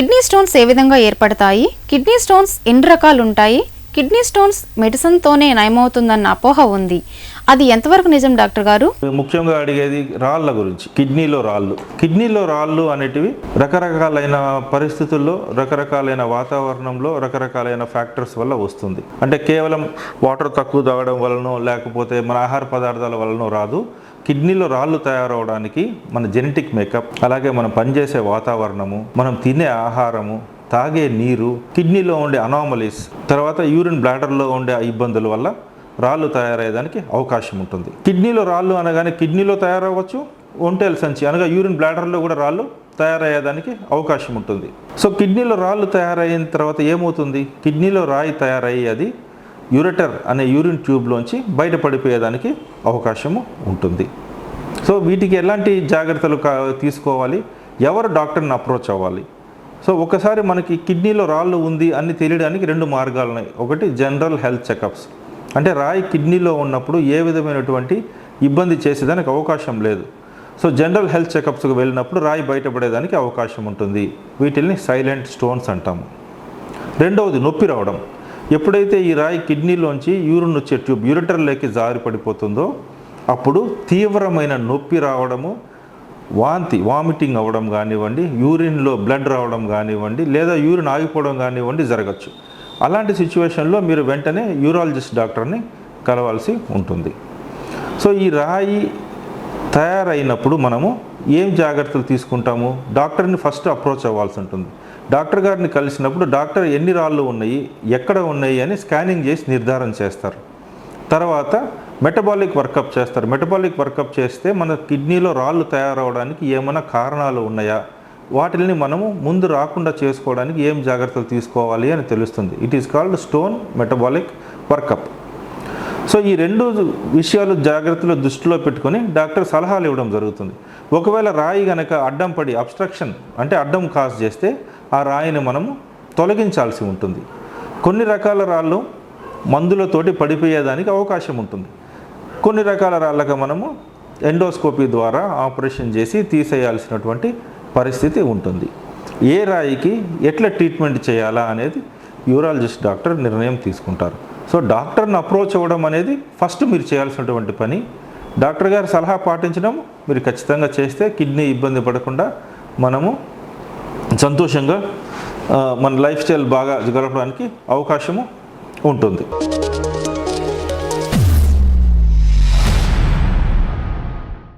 Kidney stones ఏ విధంగా ఏర్పడతాయి? Kidney stones ఎన్ని రకాలు ఉంటాయి కిడ్నీ స్టోన్స్ మెడిసిన్తోనే నయమవుతుందన్న అపోహ ఉంది. అది ఎంతవరకు నిజం డాక్టర్ గారు? ముఖ్యంగా అడిగేది రాళ్ళ గురించి కిడ్నీలో రాళ్ళు. కిడ్నీలో రాళ్ళు అనేటివి రకరకాలైన పరిస్థితుల్లో రకరకాలైన వాతావరణంలో రకరకాలైన ఫ్యాక్టర్స్ వల్ల వస్తుంది. అంటే కేవలం వాటర్ తక్కువ తాగడం వలనో లేకపోతే మన ఆహార పదార్థాల వలనో రాదు. కిడ్నీలో రాళ్ళు తయారవడానికి మన జెనెటిక్ మేకప్ అలాగే మనం పనిచేసే వాతావరణము మనం తినే ఆహారము తాగే నీరు కిడ్నీలో ఉండే అనామలీస్ తర్వాత యూరిన్ బ్లాడర్లో ఉండే ఇబ్బందుల వల్ల రాళ్ళు తయారయ్యేదానికి అవకాశం ఉంటుంది. కిడ్నీలో రాళ్ళు అనగానే కిడ్నీలో తయారవ్వచ్చు ఒంటేల సంచి అనగా యూరిన్ బ్లాడర్లో కూడా రాళ్ళు తయారయ్యేదానికి అవకాశం ఉంటుంది. సో కిడ్నీలో రాళ్ళు తయారైన తర్వాత ఏమవుతుంది? కిడ్నీలో రాయి తయారయ్యి అది యూరెటర్ అనే యూరిన్ ట్యూబ్లోంచి బయటపడిపోయేదానికి అవకాశము ఉంటుంది. సో వీటికి ఎలాంటి జాగ్రత్తలు కా తీసుకోవాలి? ఎవరు డాక్టర్ని అప్రోచ్ అవ్వాలి? సో ఒకసారి మనకి కిడ్నీలో రాళ్ళు ఉంది అని తెలియడానికి రెండు మార్గాలు ఉన్నాయి. ఒకటి జనరల్ హెల్త్ చెకప్స్. అంటే రాయి కిడ్నీలో ఉన్నప్పుడు ఏ విధమైనటువంటి ఇబ్బంది చేసేదానికి అవకాశం లేదు. సో జనరల్ హెల్త్ చెకప్స్కి వెళ్ళినప్పుడు రాయి బయటపడేదానికి అవకాశం ఉంటుంది. వీటిల్ని సైలెంట్ స్టోన్స్ అంటాము. రెండవది నొప్పి రావడం. ఎప్పుడైతే ఈ రాయి కిడ్నీలోంచి యూరిన్ వచ్చే ట్యూబ్ యూరిటర్లోకి జారి పడిపోతుందో అప్పుడు తీవ్రమైన నొప్పి రావడము వాంతి వామిటింగ్ అవ్వడం కానివ్వండి యూరిన్లో బ్లడ్ రావడం కానివ్వండి లేదా యూరిన్ ఆగిపోవడం కానివ్వండి జరగచ్చు. అలాంటి సిచ్యువేషన్లో మీరు వెంటనే యూరాలజిస్ట్ డాక్టర్ని కలవాల్సి ఉంటుంది. సో ఈ రాయి తయారైనప్పుడు మనము ఏం జాగ్రత్తలు తీసుకుంటాము? డాక్టర్ని ఫస్ట్ అప్రోచ్ అవ్వాల్సి ఉంటుంది. డాక్టర్ గారిని కలిసినప్పుడు డాక్టర్ ఎన్ని రాళ్ళు ఉన్నాయి ఎక్కడ ఉన్నాయి అని స్కానింగ్ చేసి నిర్ధారణ చేస్తారు. తర్వాత మెటబాలిక్ వర్కప్ చేస్తారు. మెటబాలిక్ వర్కప్ చేస్తే మన కిడ్నీలో రాళ్ళు తయారవడానికి ఏమైనా కారణాలు ఉన్నాయా? వాటిని మనము ముందు రాకుండా చేసుకోవడానికి ఏం జాగ్రత్తలు తీసుకోవాలి అని తెలుస్తుంది. It is called stone metabolic workup so ఈ రెండు విషయాలు జాగ్రత్తలు దృష్టిలో పెట్టుకొని డాక్టర్ సలహాలు ఇవ్వడం జరుగుతుంది. ఒకవేళ రాయి గనక అడ్డం పడి అబ్స్ట్రక్షన్ అంటే అడ్డం కాజ్ చేస్తే ఆ రాయిని మనము తొలగించాల్సి ఉంటుంది. కొన్ని రకాల రాళ్ళు మందులతోటి పడిపోయేదానికి అవకాశం ఉంటుంది. కొన్ని రకాల రాళ్ళకి మనము ఎండోస్కోపీ ద్వారా ఆపరేషన్ చేసి తీసేయాల్సినటువంటి పరిస్థితి ఉంటుంది. ఏ రాయికి ఎట్లా ట్రీట్మెంట్ చేయాలా అనేది యూరాలజిస్ట్ డాక్టర్ నిర్ణయం తీసుకుంటారు. సో డాక్టర్ని అప్రోచ్ అవ్వడం అనేది ఫస్ట్ మీరు చేయాల్సినటువంటి పని. డాక్టర్ గారి సలహా పాటించడం మీరు ఖచ్చితంగా చేస్తే కిడ్నీ ఇబ్బంది పడకుండా మనము సంతోషంగా మన లైఫ్ స్టైల్ బాగా గడపడానికి అవకాశము ఉంటుంది.